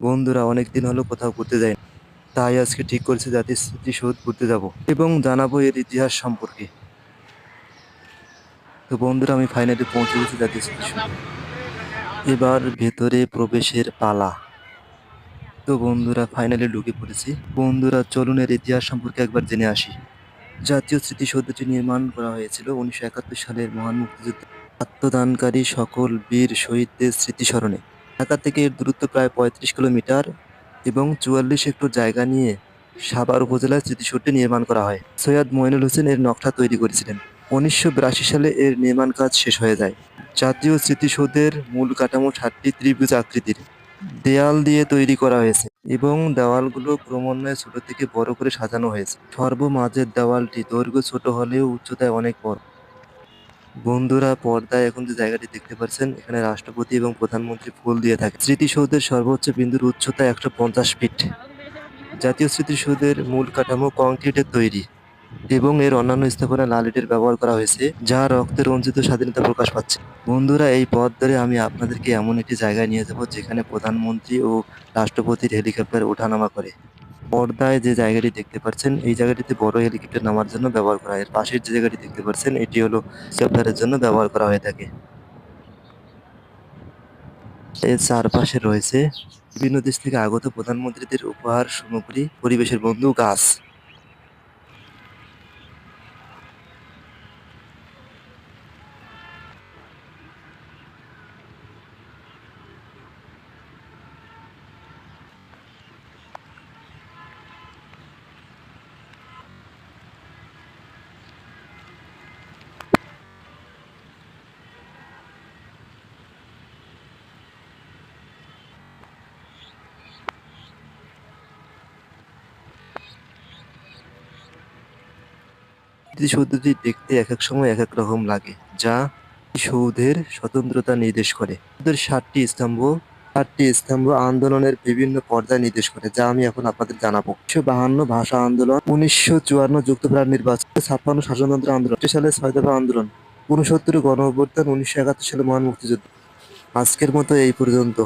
বন্ধুরা অনেক দিন হলো কোথাও ঘুরতে যাই তাই আজকে ঠিক করেছি জাতির স্মৃতিসৌধ ঘুরতে যাব এবং জানাব এর ইতিহাস সম্পর্কে। তো বন্ধুরা, আমি ফাইনালি পৌঁছে গেছি জাতীয় স্মৃতিসৌধ এবার ভেতরে প্রবেশের পালা। তো বন্ধুরা ফাইনালি ঢুকে পড়েছি। বন্ধুরা, চলুন এর ইতিহাস সম্পর্কে একবার জেনে আসি। জাতীয় স্মৃতিসৌধটি নির্মাণ করা হয়েছিল উনিশশো একাত্তর সালের মহান মুক্তিযুদ্ধ। আত্মদানকারী সকল বীর শহীদদের স্মৃতিস্মরণে। ঢাকা থেকে এর দূরত্ব প্রায় পঁয়ত্রিশ কিলোমিটার এবং চুয়াল্লিশ হেক্টর জায়গা নিয়ে সাভার উপজেলার স্মৃতিসৌধটি নির্মাণ করা হয়। সৈয়দ মইনুল হোসেন এর নকশা তৈরি করেছিলেন। উনিশশো বিরাশি সালে এর নির্মাণ কাজ শেষ হয়ে যায়। জাতীয় স্মৃতিসৌধের মূল কাঠামো সাতটি ত্রিভুজ আকৃতির। দেয়াল দিয়ে তৈরি করা হয়েছে এবং দেওয়ালগুলো ক্রমান্বয়ে ছোট থেকে বড় করে সাজানো হয়েছে। সর্বমাঝের দেওয়ালটি দৈর্ঘ্য ছোট হলেও উচ্চতায় অনেক বড়। বন্ধুরা পর্দায় এখন যে জায়গাটি দেখতে পাচ্ছেন, এখানে রাষ্ট্রপতি এবং প্রধানমন্ত্রী ফুল দিয়ে থাকে। স্মৃতিসৌধের সর্বোচ্চ বিন্দুর উচ্চতা একশো পঞ্চাশ ফিট। জাতীয় স্মৃতিসৌধের মূল কাঠামো কংক্রিটের তৈরি এবং এর অন্যান্য স্থাপনা লাল ইটের ব্যবহার করা হয়েছে, যা রক্তে রঞ্জিত স্বাধীনতা প্রকাশ পাচ্ছে। বন্ধুরা, এই পথ ধরে আমি আপনাদেরকে এমন একটি জায়গায় নিয়ে যাব, যেখানে প্রধানমন্ত্রী ও রাষ্ট্রপতির হেলিকপ্টার ওঠানামা করে। পর্দায় যে জায়গাটি দেখতে পাচ্ছেন এই জায়গাটিতে বড় হেলিকপ্টার নামার জন্য ব্যবহার করা হয়। এর পাশের যে জায়গাটি দেখতে পাচ্ছেন এটি হলো হেলিকপ্টারের জন্য ব্যবহার করা হয়ে থাকে। এর চারপাশে রয়েছে বিভিন্ন দেশ থেকে আগত প্রধানমন্ত্রীদের উপহার, সামগ্রী, পরিবেশের বন্ধু, গাছ। স্মৃতিসৌধটি দেখতে এক এক সময় এক এক রকম লাগে, যা সৌধের স্বতন্ত্রতা নির্দেশ করে। ষাটটি স্তম্ভ ষাটটি স্তম্ভ আন্দোলনের বিভিন্ন পর্যায় নির্দেশ করে, যা আমি এখন আপনাদের জানাব। উনিশশো বাহান্ন ভাষা আন্দোলন, উনিশশো চুয়ান্ন যুক্তপ্রাণ নির্বাচন, ছাপ্পান্ন শাসনতন্ত্র আন্দোলন সালে ছয় দফা আন্দোলন উনসত্তর গণ উনিশশো একাত্তর সালে মহান মুক্তিযুদ্ধ। আজকের মতো এই পর্যন্ত।